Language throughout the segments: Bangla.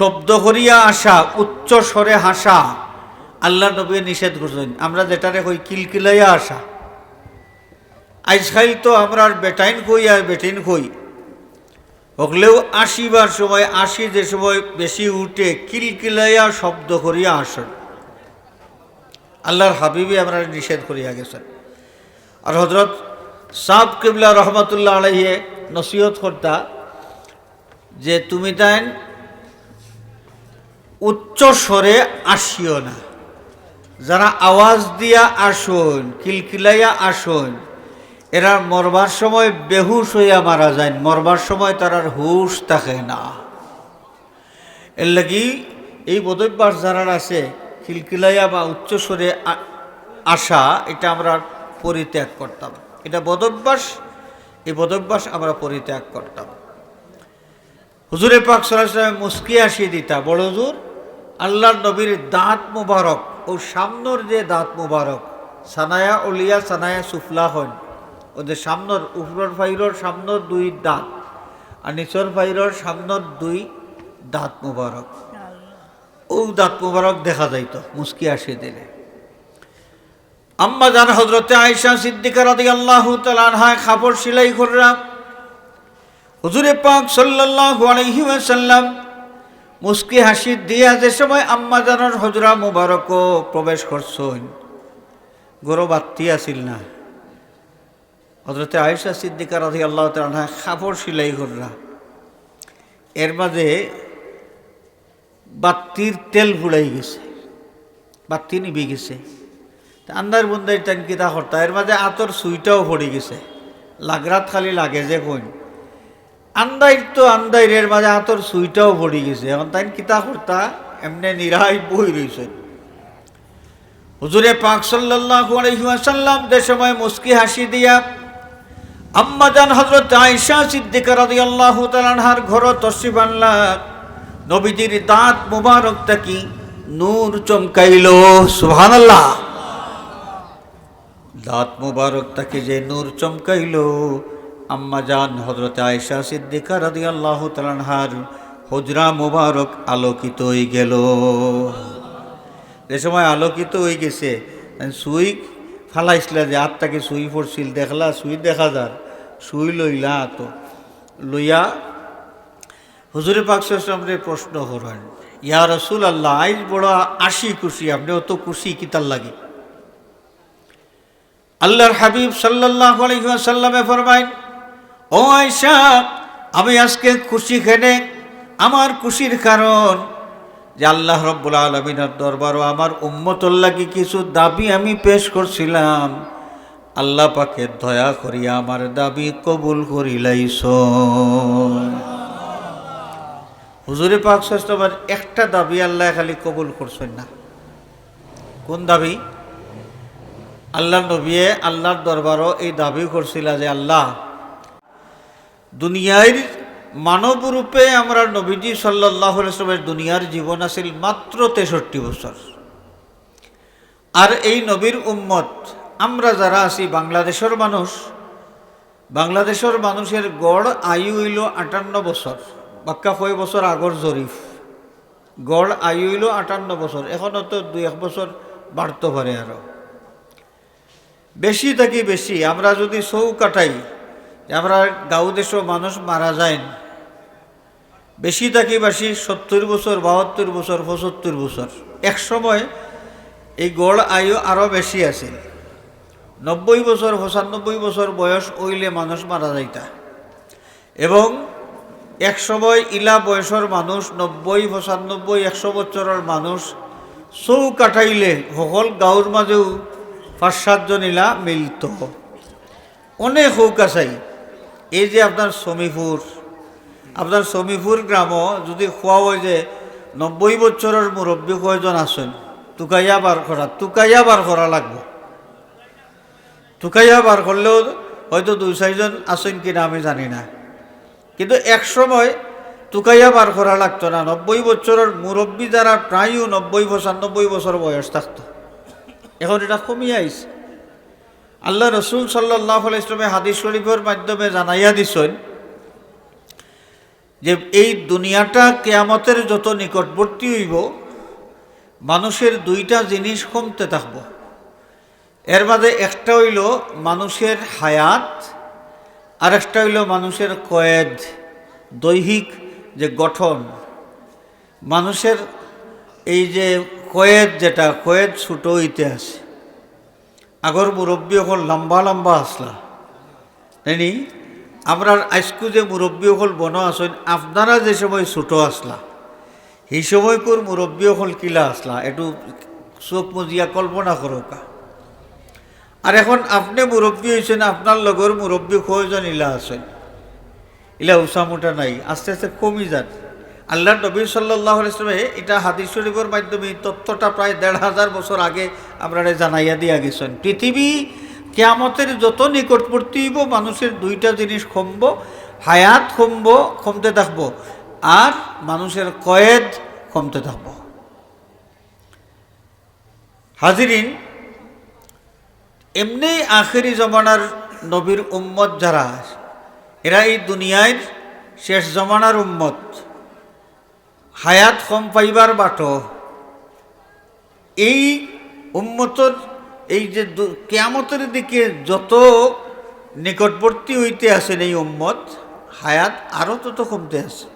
শব্দ করিয়া আসা, উচ্চ স্বরে হাসা আল্লাহ নবী নিষেধ করছেন। আমরা যেটারে কই, কিলকিলাইয়া আসা। আজকাল তো আমরা বেটাইন কই আর বেটিন কই? হকলেও আসিবার সময়, আসি যে সময় বেশি উঠে কিলকিলাইয়া শব্দ করিয়া আসেন। আল্লাহর হাবিবি আমরা নিষেধ করিয়া গেছেন। আর হজরত সাব কিবলা রহমতুল্লাহ আলহিয়ে নসিহত করতা যে, তুমি তাই উচ্চ স্বরে আসিও না। যারা আওয়াজ দিয়া আসুন, কিলকিলাইয়া আসুন, এরা মরবার সময় বেহুশ হইয়া মারা যায় মরবার সময় তার হুশ থাকে না। এর লাগি এই বদভ্যাস যারা আছে খিলকিলাইয়া বা উচ্চস্বরে আসা, এটা আমরা পরিত্যাগ করতাম। এটা বদভ্যাস, এই বদভ্যাস আমরা পরিত্যাগ করতাম। হুজুরে পাক সরাসরি মুস্কি আসিয়ে দিতা, বড় হুজুর। আল্লাহর নবীর দাঁত মুবারক ও সামনের যে দাঁত মুবারক, সানায়া অলিয়া সানায়া সুফলা হন ওদের সামনের উপরের ফাইরর সামনের দুই দাঁত আর নিচর ফাইরর সামনের দুই দাঁত মুবারক। ও দাঁত মুবারক দেখা যাইত, মুস্কি আসে দিলে। আম্মা জান হজরতে আয়সা সিদ্দিকা রাদি আল্লাহ তালানহায় খাপড় সিলাই করলাম হুজুরে পাক সাল্লাল্লাহু আলাইহি ওয়াসাল্লাম মুস্কি হাসি দিয়া যে সময় আম্মা জানার হজরা মুবারকও প্রবেশ করছেন। গরো বাত্তি আসিল না। হজরতে আয়েশা সিদ্দিকা রাধি আল্লাহ তালা খাপড় সিলাই কররা। এর মাঝে বাত্তির তেল ফুড়াই গেছে। বাত্তি নিবি গেছে। আন্দার বুন্দাই টানকি তা হরতা। এর মাঝে আতর সুইটাও পড়ে গেছে। লাগরাত খালি লাগে যে কইন। আন্দাইর তো আন্দাইরের মাঝে আতর সুইটাও পড়ে গেছে। এখন তাই কিতা করতা? এমনি নিরাই বই রয়েছে হুজুরে পাক সাল্লাল্লাহু আলাইহি ওয়াসাল্লাম যে সময় মুস্কি হাসি দিয়া আম্মা জান হযরত আয়েশা সিদ্দিকা রাদিয়াল্লাহু তাআলা আনহার ঘর তশরিফ আনলা নবীজির দাঁত মুবারক তাকি নূর চমকাইল। সুবহানাল্লাহ। দাঁত মুবারক তাকে যে নূর চমকাইল। আম্মা জান হজরত আয়েশা সিদ্দিকা রাদি আল্লাহ তালানহার হজরা মুবারক আলোকিত হয়ে গেল। যে সময় আলোকিত হয়ে গেছে, সুই ফালাইছিলা যে আত্মাকে সুই পড়ছিল, দেখলা, সুই দেখা যার, সুই লইলা তো, লইয়া হুজুরে পাক সামনে প্রশ্ন করেন, ইয়া রসুল আল্লাহ আইজ বড় আশি খুশি আপনি অত খুশি কিতার লাগে? আল্লাহর হাবিব সাল্লাহ আলহিহাসাল্লামে ফরমাইন ও আয়সা আমি আজকে খুশি খেনে আমার খুশির কারণ যে আল্লাহ রব্বুল আলমিনের দরবারও আমার উম্মতল্লাকে কিছু দাবি আমি পেশ করছিলাম। আল্লাহ পাকে দয়া করিয়া আমার দাবি কবুল করিলাইছ। হুজুরে পাক সাস্তবার একটা দাবি আল্লাহ খালি কবুল করছেন না। কোন দাবি? আল্লাহ নবীয়ে আল্লাহর দরবারও এই দাবি করছিল যে আল্লাহ দুনিয়ার মানব রূপে আমরা নবীজি সাল্লাহ ইসলামের দুনিয়ার জীবন আছিল মাত্র তেষট্টি বছর। আর এই নবীর উম্মত, আমরা যারা আছি বাংলাদেশের মানুষ, বাংলাদেশের মানুষের গড় আয়ু হইল আটান্ন বছর বাক্কা কয় বছর আগর জরিফ। গড় আয়ু হইল আটান্ন বছর এখনও তো দুই এক বছর বাড়তে পারে আরও বেশি থাকি বেশি, আমরা যদি সৌ কাটাই আমরা গাঁও দেশও মানুষ মারা যায় বেশি থাকি বেশি সত্তর বছর, বাহাত্তর বছর, পঁচাত্তর বছর। এক সময় এই গড় আয়ু আরও বেশি আছে। নব্বই বছর, পঁচানব্বই বছর বয়স ওইলে মানুষ মারা যাইতা। এবং এক সময় ইলা বয়সের মানুষ, নব্বই, পঁচানব্বই, একশো বছরের মানুষ চৌ কাটাইলে সকল গাঁৱৰ মাজেও পাঁচ সাতজন ইলা মিলত। অনেক হোক আছাই এই যে আপনার সমীপুর আপনার সমীপুর গ্রাম যদি খোয়া হয় যে নব্বই বছরের মুরব্বী কয়জন আছেন? টুকাইয়া বার করা, টুকাইয়া বার করা লাগবে। টুকাইয়া বার করলেও হয়তো দুই, চারজন আছেন কিনা আমি জানি না। কিন্তু এক সময় টুকাইয়া বার করা লাগতো না। নব্বই বছরের মুরব্বী যারা প্রায়ও নব্বই পঁচানব্বই বছর বয়স থাকতো। এখন এটা কমিয়ে আইছে। আল্লাহ রসুল সাল্লাহ ইসলামে হাদিস শরীফের মাধ্যমে জানাইয়া দিছেন যে এই দুনিয়াটা কেয়ামতের যত নিকটবর্তী হইব, মানুষের দুইটা জিনিস কমতে থাকব। এর মাঝে একটা হইল মানুষের হায়াত আর একটা হইল মানুষের কয়েদ, দৈহিক যে গঠন। মানুষের এই যে কয়েদ যেটা, কয়েদ ছোট আছে আগর মুরব্বী হল লম্বা লম্বা আসলা তাইনি আমরা আজকু যে মুরব্বী হল বন আসেন আপনারা যে সময় ছোট আসলা সেই সময়কুর মুরব্বী হল কিলা আসলা একটু চোখ মুজিয়া কল্পনা করোকা আর এখন আপনি মুরব্বী হয়েছেন আপনার লগর মুরব্বী কয়জন ইলা আছেন ইলা উসামুটা নাই, আস্তে আস্তে কমি যান। আল্লাহ নবী সাল্লাহ ইসলামে এটা হাদিস শরীফের মাধ্যমে তত্ত্বটা প্রায় দেড় হাজার বছর আগে আমরা জানাইয়া দিয়া গেছেন। পৃথিবী কেয়ামতের যত নিকটবর্তী হইব, মানুষের দুইটা জিনিস কমব হায়াত কমব কমতে থাকব আর মানুষের কয়েদ কমতে থাকব। হাজিরিন, এমনি আখেরি জমানার নবীর উম্মত যারা, এরা এই দুনিয়ার শেষ জমানার উম্মত। হায়াত কম পাইবার বাট, এই উম্মতর, এই যে কেয়ামতের দিকে যত নিকটবর্তী হইতে আছেন এই উম্মত, হায়াত আরও তত কমতে আছে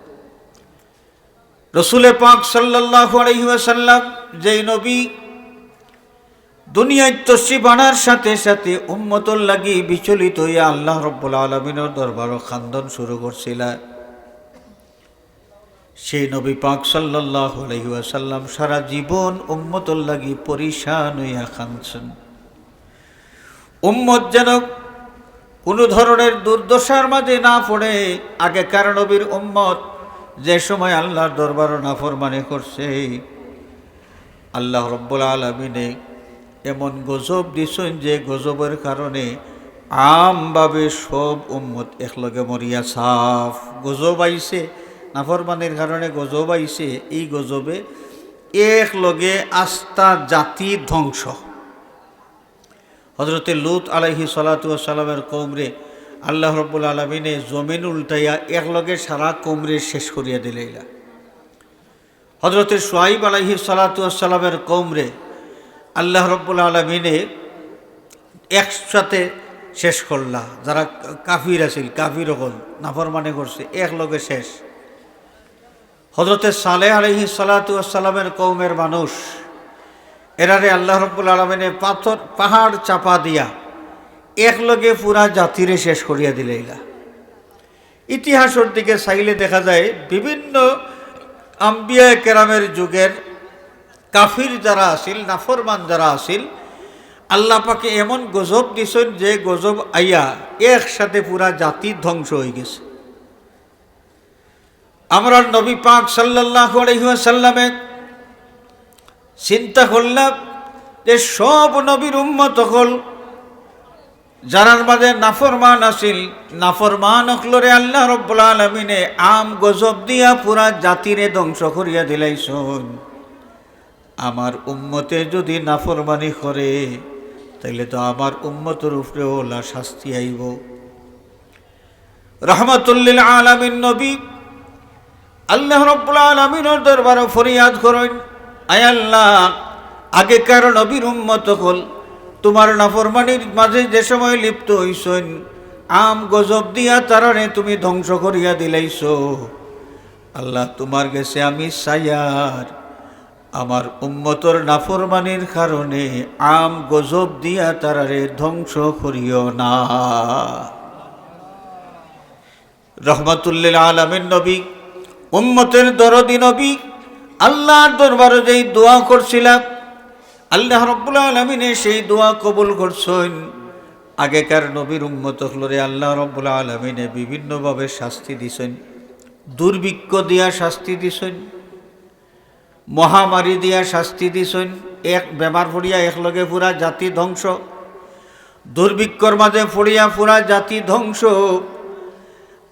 রসুলে পাক সাল্লাহ আলহিহাসাল্লাম যেই নবী দুনিয়ায় তসি বানার সাথে সাথে উম্মতর লাগি বিচলিত হইয়া আল্লাহ রব্বুল আলমিনের দরবারও খান্দন শুরু করছিল সেই নবী পাক সাল্লাহ আলহিহাসাল্লাম সারা জীবন উম্মতর লাগি পরিশান হইয়া খানছেন। উম্মত যেন কোনো ধরনের দুর্দশার মাঝে না পড়ে, আগেকার নবীর উম্মত যে সময় আল্লাহর দরবারও নাফরমানি করছে, আল্লাহ রব্বুল আলমিনে এমন গজব দিছেন যে গজবের কারণে আমভাবে সব উম্মত একলগে মরিয়া সাফ। গজব আইছে নাফরমানির কারণে গজব আইছে, এই গজবে একলগে আস্থা জাতি ধ্বংস। হজরতে লুত আলাইহি সালাতামের কৌমরে আল্লাহ রব্বুল আলমিনে জমিন উল্টাইয়া একলগে সারা কৌমরে শেষ করিয়া দিলাইলা হজরতে সোয়াইব আলাইহি সালাতামের কৌমরে আল্লাহ রব্বুল আলমিনে একসাথে শেষ করলা। যারা কাফির আছিল, কাফির হল, নাফরমানে করছে একলগে শেষ। হজরতে সালেহ আলহি সালাতামের কৌমের মানুষ, এরারে আল্লাহ রব্বুল আলমিনে পাথর, পাহাড় চাপা দিয়া একলগে পুরা জাতিরে শেষ করিয়া দিলেইলা ইতিহাসের দিকে চাইলে দেখা যায় বিভিন্ন আম্বিয়া কেরামের যুগের কাফির যারা আছিল, নাফরমান যারা আছিল, আল্লাহ পাকে এমন গজব দিছেন যে গজব আইয়া একসাথে পুরা জাতি ধ্বংস হয়ে গেছে। আমরা নবী পাক সাল্লাহ আলহিহাসাল্লামে চিন্তা করলাম যে সব নবীর উম্মত হল, যারার মাঝে নাফরমান আছিল। নাফরমান অকলরে আল্লাহ রব্বুল আলমিনে, আম গজব দিয়া পুরা জাতিরে ধ্বংস করিয়া দিলাইছন। আমার উম্মতে যদি নাফরমানি করে, তাইলে তো আমার উম্মতের উপরে ওলা শাস্তি আইব। রহমতুল্লিল আলমিন নবী আল্লাহ রব্বুল আলমিনের দরবার ফরিয়াদ করেন, আয় আল্লাহ, আগেকার নবীর উম্মত হল, তোমার নাফরমানির মাঝে যে সময় লিপ্ত হইসন আম গজব দিয়া তারারে তুমি ধ্বংস করিয়া দিলাইছ। আল্লাহ তোমার গেছে আমি সায়ার। আমার উম্মতর নাফরমানির কারণে আম গজব দিয়া তারারে ধ্বংস করিও না। রহমতুল্লিল আলমের নবী উম্মতের দরদি নবী, আল্লাহর দরবারে যেই দোয়া করছিলাম, আল্লাহ রব্বুল আলমিনে সেই দোয়া কবুল করছেন। আগেকার নবীর উম্মত হলরে আল্লাহ রব্বুল আলমিনে বিভিন্নভাবে শাস্তি দিছেন, দুর্ভিক্ষ দিয়া শাস্তি দিছেন, মহামারী দিয়া শাস্তি দিছেন, এক বেমার পড়িয়া একলগে পুরা জাতি ধ্বংস, দুর্ভিক্ষর মাঝে পড়িয়া পুরা জাতি ধ্বংস।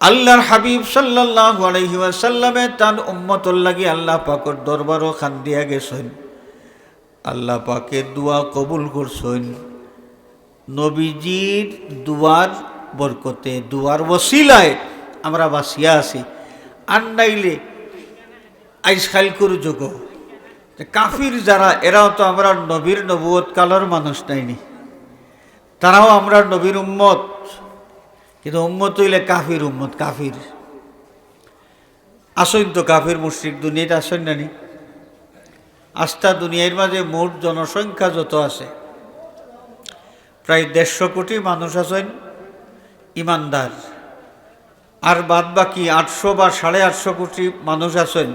আল্লাহর হাবিব সাল্লাহ আলহিমাসাল্লামে তার উম্মতর লাগি আল্লাহ পাকর দরবারও খান দিয়া গেছেন। আল্লাহ পাকে দোয়া কবুল করছেন। নবীজির দুয়ার বরকতে, দুয়ার বসিলায় আমরা বাসিয়া আছি। আর নাইলে আইস খাইল করু যোগ। কাফির যারা, এরাও তো আমরা নবীর নবুয়ত কালর মানুষ নাইনি। তারাও আমরা নবীর উম্মত। কিন্তু উম্মত হইলে কাফির উম্মত, কাফির। আসইন তো কাফির, মুশ্রিক দুনিয়াতে না নি? আস্থা দুনিয়ার মাঝে মোট জনসংখ্যা যত আছে, প্রায় দেড়শো কোটি মানুষ আছেন ইমানদার। আর বাদ বাকি আটশো বা সাড়ে আটশো কোটি মানুষ আছেন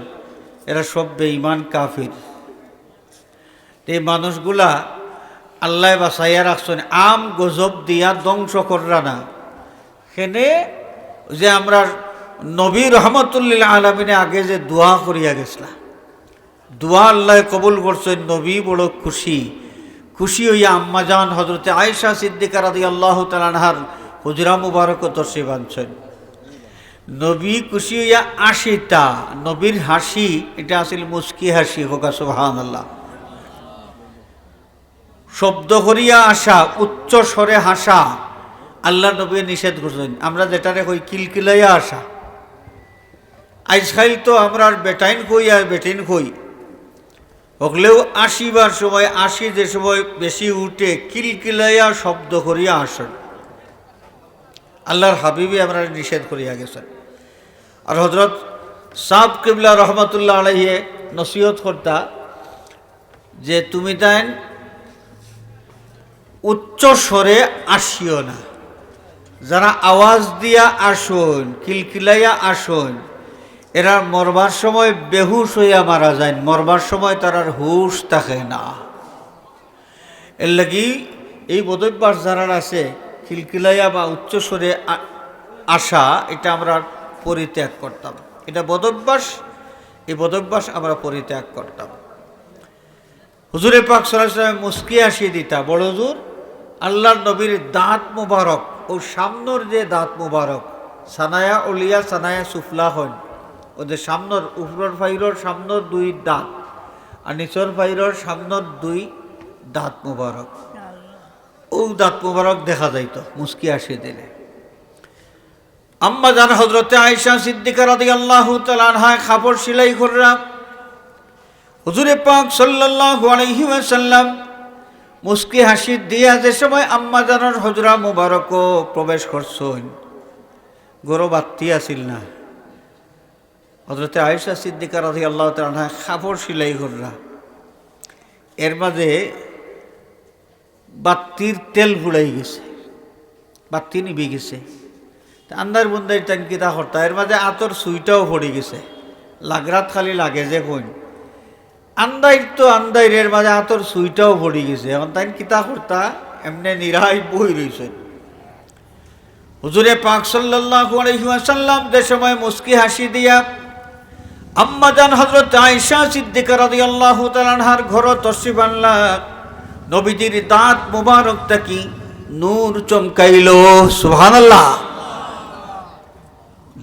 এরা সব বেঈমান, কাফির। এই মানুষগুলা আল্লাহ বাসাইয়া রাখছেন, আম গজব দিয়া ধ্বংস কররা না। সেনে যে আমরা নবী রহমতুল্লিল্লাহ আলমিনে আগে যে দোয়া করিয়া গেছিলাম। দোয়া আল্লাহ কবুল করছেন নবী বড় খুশি। খুশি হইয়া আম্মাজান হজরতে আয়েশা সিদ্দিকার আদি আল্লাহ তালানহার হুজরা মুবারক তসে বাঁধছেন নবী খুশি হইয়া আশিটা, নবীর হাসি, এটা আসলে মুস্কি হাসি হোকা সোহান আল্লাহ শব্দ করিয়া আসা, উচ্চ স্বরে হাসা আল্লাহ নবী নিষেধ করছেন। আমরা যেটারে কই, কিলকিলাইয়া আসা। আজকাল তো আমরা আর বেটাইন কই আর বেটিন কই? হকলেও আসিবার সময় আসি যে সময় বেশি উঠে কিলকিলাইয়া শব্দ করিয়া আসেন। আল্লাহর হাবিবি আমরা নিষেধ করিয়া গেছেন। আর হজরত সাব কিবলা রহমতুল্লাহ আলাইহে নসিহত কর্তা যে, তুমি তাই উচ্চ স্বরে আসিও না। যারা আওয়াজ দিয়া আসুন কিলকিলাইয়া আসুন, এরা মরবার সময় বেহুশ হইয়া মারা যায়, মরবার সময় তারার হুশ থাকে না। এর লাগি এই বদভ্যাস যারা আছে খিলকিলাইয়া বা উচ্চস্বরে আসা, এটা আমরা পরিত্যাগ করতাম। এটা বদভ্যাস, এই বদভ্যাস আমরা পরিত্যাগ করতাম। হুজুরে পাক সরাসরি মুস্কি আসিয়ে দিতা, বড় হুজুর, আল্লাহর নবীর দাঁত মুবারক ও সামনের যে দাঁত মুবারক, সানায়া ওলিয়া সানায়া সুফলা হন ওদের সামনের উপরের ফাইরর সামনের দুই দাঁত আর নিচর ফাইরর সামনের দুই দাঁত মুবারক। ও দাঁত মুবারক দেখা যাইত, মুস্কি আসে দিলে। আম্মা জান হজরতে আয়সা সিদ্দিকা রাদি আল্লাহ তালানহায় খাপড় সিলাই করলাম হুজুরে পাক সাল্লাল্লাহু আলাইহি ওয়াসাল্লাম মুস্কি হাসি দিয়া যে সময় আম্মা জানার হজরা মুবারকও প্রবেশ করছেন। গৌরব আত্মী আসিল না। হজরতে আয়েশা সিদ্দিকা রাধি আল্লাহ তালা খাপড় সিলাই কররা এর মাঝে বাত্তির তেল ফুড়াই গেছে। বাত্তি নিবি গেছে। আন্দার বুন্দাই টাঙ্কিতা হরতা এর মাঝে আতর সুইটাও পড়ে গেছে। লাগরাত খালি লাগে যে কইন। আন্দাইর তো আন্দাইরের মাঝে আতর সুইটাও পড়ে গেছে। এখন তাই কিতা করতা এমনি নিরাই বই রয়েছে হুজুরে পাক সাল্লাল্লাহু আলাইহি ওয়াসাল্লাম যে সময় মুস্কি হাসি দিয়া, আম্মা জান হযরত আয়েশা সিদ্দিকা রাদিয়াল্লাহু তাআলা আনহার ঘর তশরিফ আনলা নবীজির দাঁত মুবারক তাকি নূর চমকাইল, সুবহানাল্লাহ।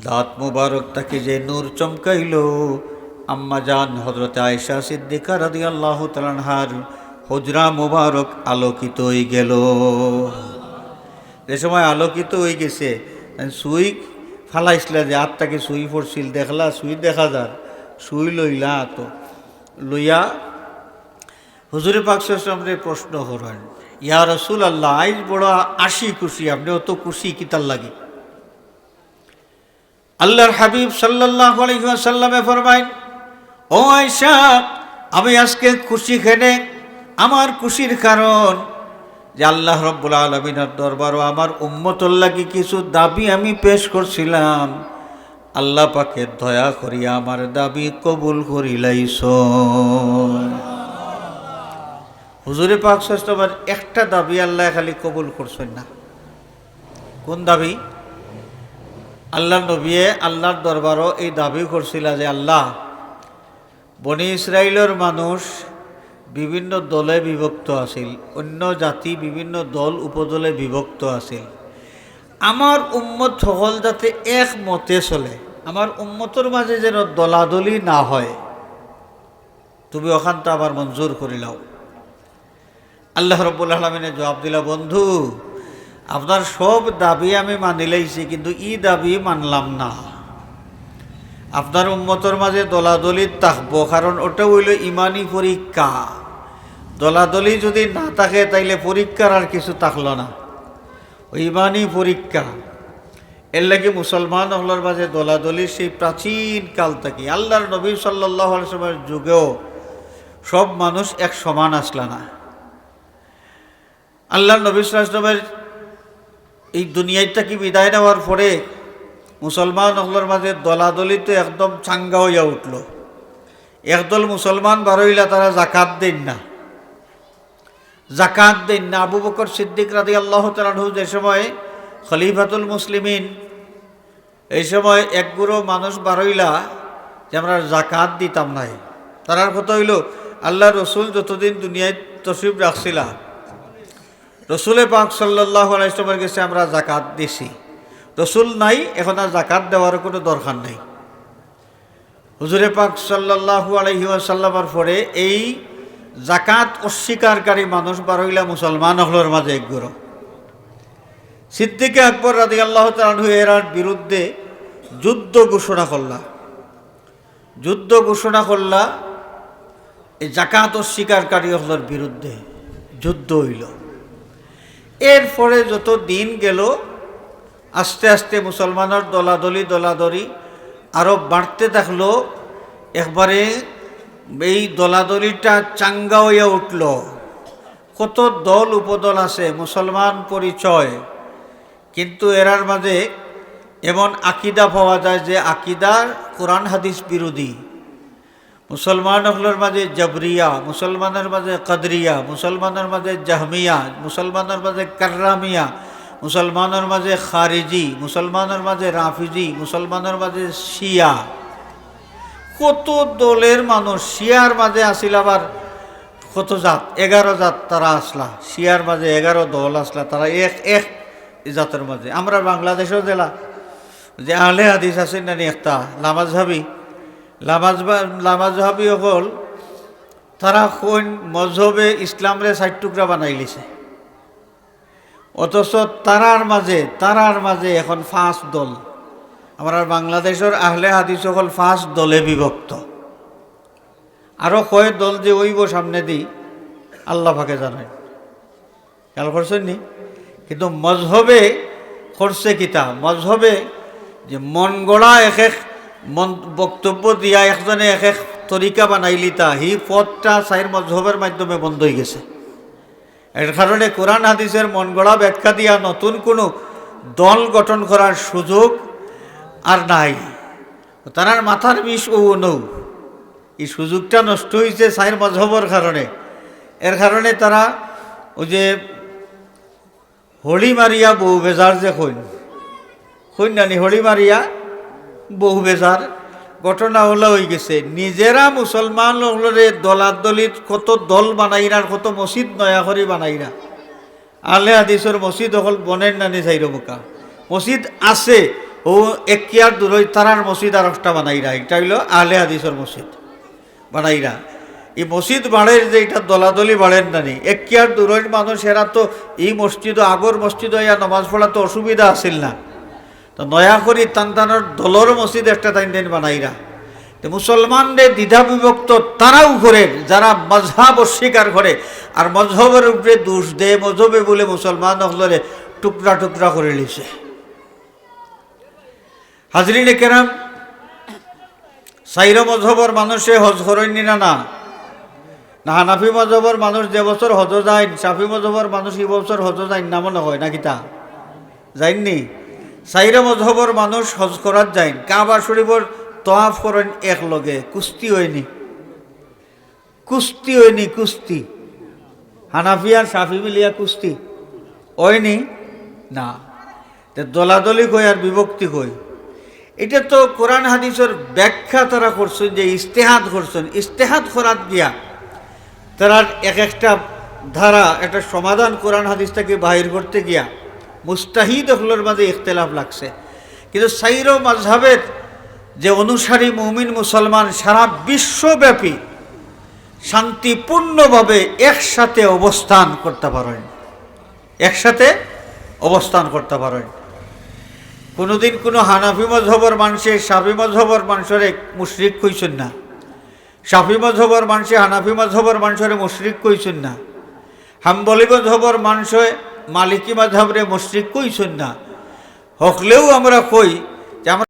দাঁত মুবারক তাকে যে নূর চমকাইল আম্মা জান হজরত আয়েশা সিদ্দিকা রাদি আল্লাহ তালানহার হজরা মুবারক আলোকিত হয়ে গেল। যে সময় আলোকিত হয়ে গেছে, সুই ফালাইছিল যে আত্মাকে সুই পড়ছিল, দেখলা, সুই দেখা যার, সুই লইলা তো, লইয়া হুজুরে পাকসামরে প্রশ্ন করেন, ইয়া রসুল আল্লাহ আইজ বড় আশি খুশি আপনি অত খুশি কিতার লাগে? আল্লাহর হাবিব সাল্লাহ আলহিহাসাল্লামে ফরমাইন ও আয়সা আমি আজকে খুশি খেনে আমার খুশির কারণ যে আল্লাহ রব্বুল আলমিনের দরবারও আমার উম্মতর লাগি কিছু দাবি আমি পেশ করছিলাম। আল্লাহ পাকে দয়া করিয়া আমার দাবি কবুল করিলাইছ হুজুরে পাক সাস্তবার একটা দাবি আল্লাহ খালি কবুল করছেন না। কোন দাবি? আল্লাহ নবীয়ে আল্লাহর দরবারও এই দাবি করছিল যে আল্লাহ বনি ইসরায়েলের মানুষ বিভিন্ন দলে বিভক্ত আছিল। অন্য জাতি বিভিন্ন দল উপদলে বিভক্ত আছিল। আমার উম্মত সকল যাতে এক মতে চলে। আমার উম্মতর মাঝে যেন দলাদলি না হয়। তুমি ওখানটা আবার মঞ্জুর করিলাও আল্লাহ রব্বুল আলমিনে জবাব দিলা, বন্ধু আপনার সব দাবি আমি মানি লাইছি কিন্তু ই দাবি মানলাম না। আপনার উম্মতর মাঝে দলাদলি থাকব, কারণ ওটা হইল ইমানি পরীক্ষা। দলাদলি যদি না থাকে, তাইলে পরীক্ষার আর কিছু থাকল না। ইমানি পরীক্ষা। এর লাগে মুসলমান হলার মাঝে দলাদলি সেই প্রাচীন কাল থেকে। আল্লাহর নবী সাল্লাহ যুগেও সব মানুষ এক সমান আসলা না। আল্লাহ নবী সাল্লামের এই দুনিয়াটা কি বিদায় নেওয়ার পরে মুসলমান হলার মাঝে দলাদলিতে একদম চাঙ্গা হইয়া উঠল। একদল মুসলমান বারইলা তারা জাকাত দেন না। জাকাত দেন না। আবু বকর সিদ্দিক রাদি আল্লাহ তালাহু যে সময় খলিফাতুল মুসলিমিন, এই সময় এক গুরো মানুষ বারইলা যে আমরা জাকাত দিতাম নাই। তারার কথা হইল, আল্লাহ রসুল যতদিন দুনিয়ায় তসিব রাখছিলা রসুলে পাক সাল্লাহ আলাইসলামের কাছে আমরা জাকাত দিছি। রসুল নাই, এখন আর জাকাত দেওয়ার কোনো দরকার নাই। হুজুরে পাক সাল্লাহু আলহি আসাল্লামার পরে এই জাকাত অস্বীকারী মানুষ বারইলা মুসলমান হলোর মাঝে একগুলো সিদ্দিকে আকবর রাজি আল্লাহ তালু এরার বিরুদ্ধে যুদ্ধ ঘোষণা করলা। যুদ্ধ ঘোষণা করলা, এই জাকাত অস্বীকারী হলোর বিরুদ্ধে যুদ্ধ হইল। এরপরে যত দিন গেল আস্তে আস্তে মুসলমানের দলাদলি দলাদলি আরও বাড়তে থাকল একবারে এই দলাদলিটা চাঙ্গা হইয়া উঠল। কত দল উপদল আছে, মুসলমান পরিচয় কিন্তু এরার মাঝে এমন আকিদা পাওয়া যায় যে আকিদার কোরআন হাদিস বিরোধী মুসলমান হলের মাঝে জবরিয়া মুসলমানের মাঝে কদরিয়া মুসলমানের মাঝে জাহমিয়া মুসলমানের মাঝে কার্রামিয়া মুসলমানের মাঝে খারিজি, মুসলমানের মাঝে রাফিজি, মুসলমানের মাঝে শিয়া। কত দলের মানুষ শিয়ার মাঝে আসিল আবার? কত জাত? এগারো জাত তারা আসলা। শিয়ার মাঝে এগারো দল আসলা, তারা এক এক জাতের মাঝে। আমরা বাংলাদেশেও জেলা। যে আহলে হাদিস আছে না একটা? লামাজ ভাবি লামাজ লামাজ ভাবি হল তারা কোন মজহবে ইসলামরে ষাট টুকরা বানাই লিছে। অথচ তারার মাঝে তারার মাঝে এখন ফাঁস দল। আমরা বাংলাদেশের আহলে হাদিস সকল ফাঁস দলে বিভক্ত। আরও কয় দল যে ওইব সামনে দিই আল্লাহ ফাঁকে জানায়। খেয়াল করছেন নি? কিন্তু মজহবে করছে কিতা? মজহবে যে মন গড়া এক এক মন বক্তব্য দিয়া একজনে এক এক তরিকা বানাইলিতা হি পথটা সাইর মজহবের মাধ্যমে বন্ধ হয়ে গেছে। এর কারণে কোরআন হাদিসের মন গড়া ব্যাখ্যা দিয়া নতুন কোনো দল গঠন করার সুযোগ আর নাই। তারার মাথার বিষ ও নৌ। এই সুযোগটা নষ্ট হয়েছে সাইর মজহবর কারণে এর কারণে তারা ওই যে হলি মারিয়া বহু বেজার যে কইন কইন নানি হলি মারিয়া বহু বেজার ঘটনা হলো হয়ে গেছে, নিজেরা মুসলমান হলরে দলাদলিত কত দল বানাইরার কত মসজিদ নয়া করে বানাইরা। আলে হাদিসর মসজিদ হল বনের নানি চাইর বোকা মসজিদ আছে, ও একিয়ার দূরই তারার মসজিদ আর একটা বানাইরা এটা হইল আলে হাদিসর মসজিদ বানাইরা। এই মসজিদ বাড়ের যে এটা দলাদলি বাড়েন নানি একিয়ার দূরের মানুষ এরা তো এই মসজিদ আগর মসজিদ হইয়া নমাজ পড়া তো অসুবিধা আছিল না। তো নয়া করি টান টানোর দলর মসজিদ একটা টাইম টাইম বানাইরা। তো মুসলমানদের দ্বিধা বিভক্ত তারাও করে যারা মজহাব অস্বীকার করে, আর মজহবের উপরে দোষ দেয় মজহবে বলে মুসলমান হলরে টুকরা টুকরা করে লিছে হাজরিনে কেরাম, সাইর মজহবর মানুষে হজ করেননি না না না? হানাফি মজহবর মানুষ যে বছর হজ যায় সাফি মজহবর মানুষ এই বছর হজ যায় নামও নয় নাকি তা? যাইননি সাইরা মজহবর মানুষ হজ করার যায় কাবা শরীফর তোয়াফ করেন এক লগে কুস্তি হয়নি। কুস্তি হয়নি, কুস্তি। হানাফিয়া সাফি মিলিয়া কুস্তি। হয়নি? না। দলাদলি কই আর বিভক্তি কই এটা তো কোরআন হাদিসের ব্যাখ্যা তারা করছেন যে ইস্তেহাত করছেন ইস্তেহাত করাত গিয়া তারা এক একটা ধারা একটা সমাধান কোরআন হাদিসটাকে বাহির করতে গিয়া। মুস্তাহিদ হলের মাঝে ইখতলাফ লাগছে। কিন্তু সাইর মাঝহাবের যে অনুসারী মুমিন মুসলমান সারা বিশ্বব্যাপী শান্তিপূর্ণভাবে একসাথে অবস্থান করতে পারেন। একসাথে অবস্থান করতে পারেন। কোনোদিন কোনো হানাফি মজহবর মানুষে, সাফি মজহবর মানুষরে মুশরিক কইছেন না। সাফি মজহবর মানুষে, হানাফি মজহবর মানুষরে মুশরিক কইছেন না। হাম্বলি মজহবর মানুষে মালিকি মজহবরে মুশ্রিক কইছেন না হকলেও আমরা কই